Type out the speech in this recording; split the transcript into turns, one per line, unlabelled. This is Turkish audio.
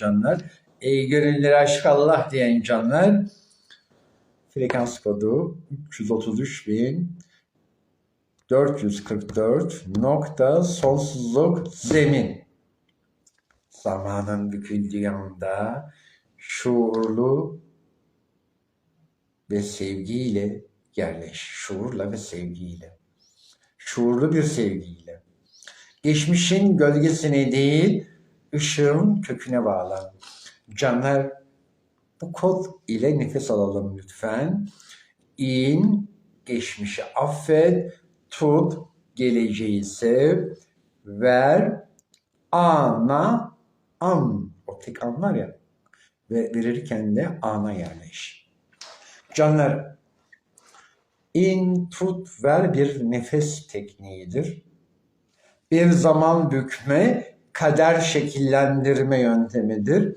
canlar. Ey gönüllere aşk Allah diyen canlar. Frekans kodu 333.444 nokta sonsuzluk zemin. Zamanın büküldüğü anda şuurlu ve sevgiyle yerleş. Şuurla ve sevgiyle. Şuurlu bir sevgiyle. Geçmişin gölgesine değil, ışığın köküne bağlan. Canlar bu kod ile nefes alalım lütfen. İn, geçmişi affet, tut, geleceği sev, ver, ana, an. O tek an ya. Ve verirken de ana yerleş. Canlar, in, tut, ver bir nefes tekniğidir. Bir zaman bükme, kader şekillendirme yöntemidir.